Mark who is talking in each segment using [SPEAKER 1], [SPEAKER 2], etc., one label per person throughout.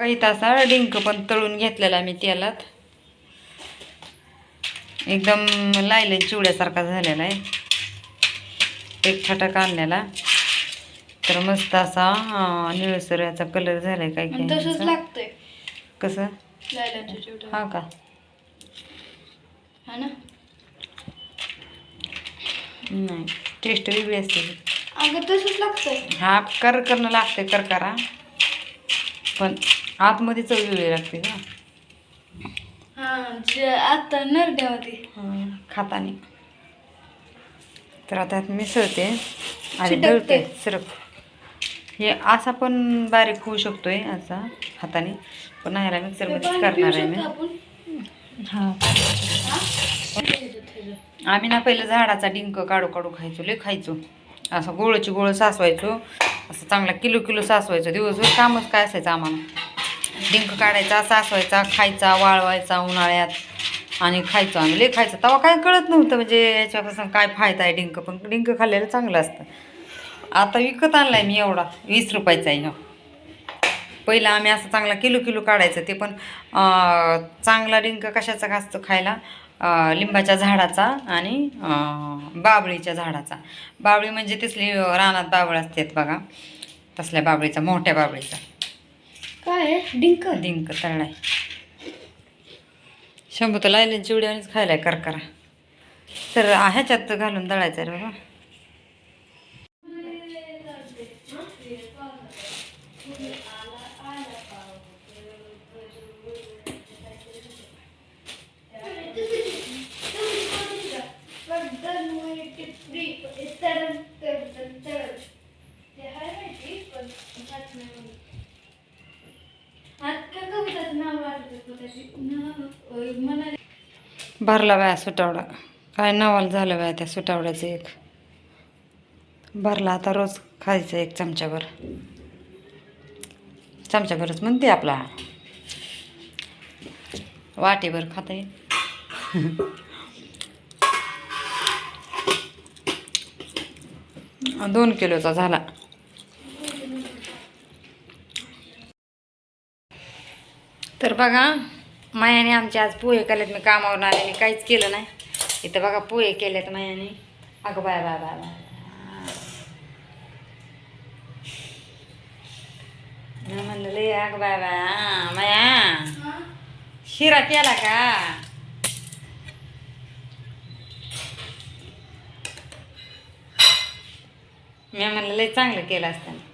[SPEAKER 1] काही तासा डिंक पण तळून घेतलेला मी तेलात. एकदम लायलन चिवड्यासारखा झालेला आहे. एक छटाक आणलेला. तर मस्त असा निळसर याचा कलर झालाय काय
[SPEAKER 2] तसंच लागतंय.
[SPEAKER 1] कसं? हा का?
[SPEAKER 2] हा ना?
[SPEAKER 1] नाही टेस्ट वेगळी असते.
[SPEAKER 2] अगं तसंच लागतंय.
[SPEAKER 1] हा कर करणं लागते कर करा. पण आतमध्ये चव वेगळी लागते का
[SPEAKER 2] हा जे आता नरड्यामध्ये
[SPEAKER 1] हं, खाताने. तर आता मिसळते आणि. दळते सिरप हे असा पण बारीक होऊ शकतोय असा हाताने. पण ह्याला मिक्सरमध्येच करणार आहे मी. हा? आम्ही ना पहिलं झाडाचा डिंक काढू काढू खायचो लय खायचो. असं गोळची गोळ सासवायचो. असं चांगला किलो किलो सासवायचो. दिवसभर कामच काय असायचं आम्हाला. डिंक काढायचा सासवायचा खायचा वाळवायचा उन्हाळ्यात. आणि खायचो आम्ही. लय खायचो. तेव्हा काय कळत नव्हतं म्हणजे याच्यापासून काय फायदा आहे डिंक. पण डिंक खाल्लेलं चांगलं असतं. आता विकत आणलाय मी एवढा. वीस रुपयाचा आहे ह्यो. पहिलं आम्ही असं चांगला किलो किलो काढायचं ते पण चांगला डिंक कशाचा असतो खायला? लिंबाच्या झाडाचा आणि बाबळीच्या झाडाचा. बाबळी म्हणजे तिथली रानात बाबळ असतात बघा. तसल्या बाबळीचा मोठ्या बाबळीचा.
[SPEAKER 2] काय डिंक
[SPEAKER 1] डिंक तळलाय शंभू तर लायले चिवड्यानेच खायलाय करकरा तर ह्याच्यात घालून दळायचं रे बाबा. भरला बाया सुटावडा. काय नवाल झालं बाया त्या सुटावड्याचं एक. भरला आता रोज खायचं एक चमच्याभर चमच्याभरच म्हणते आपला. वाटेभर खाता येईल. दोन किलोचा झाला. तर बघा मायाने आमचे आज पोहे केलेत. मी कामावरून आले मी काहीच केलं नाही. इथं बघा पोहे केलेत मायाने. अगं बाय बाय बाय बाय. म्हणले म्हणलं अगं बाय बाय. माया शिरा केला का? मी म्हणलं लय चांगलं केलं असतं.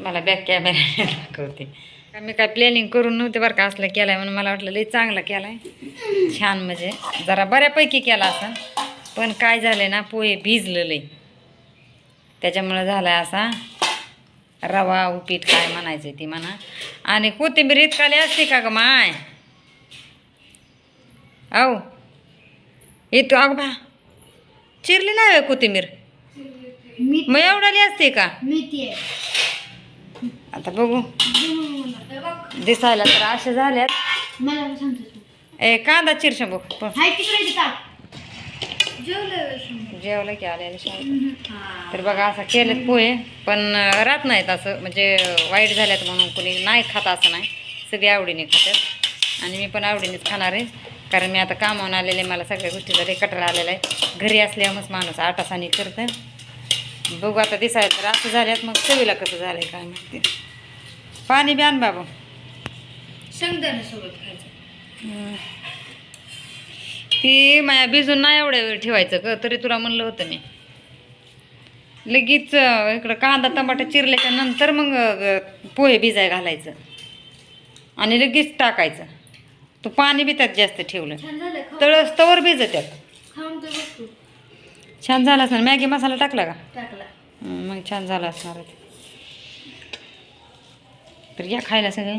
[SPEAKER 1] तुम्हाला बॅक कॅमेरा दाखवते. मी काय प्लॅनिंग करून नव्हते बरं का असलं केलाय म्हणून मला वाटलं लय चांगला केलाय. छान म्हणजे जरा बऱ्यापैकी केला असं. पण काय झालंय ना पोहे भिजलं लय त्याच्यामुळं झालाय असा रवा उपीट काय म्हणायचं ती म्हणा. आणि कोथिंबीर इतकाली असते का ग माय? औ येतो अग बा. चिरली नाही कोथिंबीर?
[SPEAKER 2] मी
[SPEAKER 1] मग एवढाली असते का?
[SPEAKER 2] आहे.
[SPEAKER 1] आता बघू. दिसायला तर अशा झाल्यात. ए कांदा चिर शंभू पण
[SPEAKER 2] हाय तिकडे ताट जेवलं
[SPEAKER 1] की आलेलं शाळेत. तर बघा असं केलेत पोहे पण राहत नाहीत असं. म्हणजे वाईट झाल्यात म्हणून कोणी नाही खात असं नाही. सगळे आवडीने खातात. आणि मी पण आवडीनेच खाणार आहे. कारण मी आता कामावून आलेले मला सगळ्या गोष्टीचा कटाळा आलेला आहे. घरी असल्यामुळेच माणूस आटासानी करतं बघू आता दिसायला तर असं झाल्यात मग चवीला कसं झालंय काय माहिती. पाणी बी आण बाबू.
[SPEAKER 2] शेंगदाणे सोबत खायचं
[SPEAKER 1] ती माया भिजून नाही एवढ्या वेळ ठेवायचं ग तरी तुला म्हणलं होतं मी. लगेच इकडं कांदा टमाटा चिरल्याच्या नंतर मग पोहे भिजाय घालायचं. आणि लगेच टाकायचं. तू पाणी बी त्यात जास्त ठेवलं.
[SPEAKER 2] छान झालं खाऊ.
[SPEAKER 1] तळस तवर भिजत त्यात
[SPEAKER 2] खाऊन तर बघतो
[SPEAKER 1] छान झालं असणार. मॅगी मसाला टाकला का?
[SPEAKER 2] टाकला.
[SPEAKER 1] मग छान झालं असणार. तर या खायला सगळे.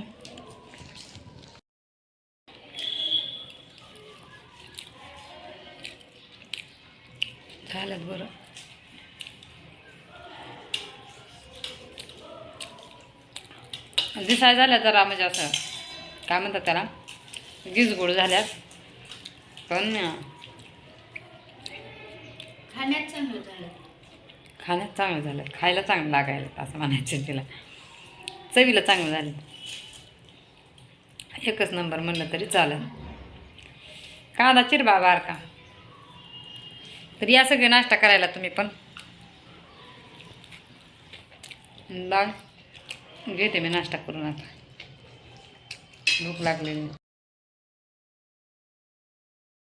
[SPEAKER 1] खायलाच बरं. दिसाय झाल्या जरा म्हणजे असं काय म्हणतात त्याला? गिजगोड झाल्यात. पण
[SPEAKER 2] खाण्यात चांगलं झालं.
[SPEAKER 1] खाण्यात चांगलं झालं. खायला चांगलं लागायला असं म्हणायचं तिला. चवीला चांगलं झालं. एकच नंबर म्हणलं तरी चालेल. कांदा चिरबा बारका. तर या सगळे नाश्ता करायला तुम्ही पण. लाग घेते मी नाश्ता करून आता. भूक लागलेली.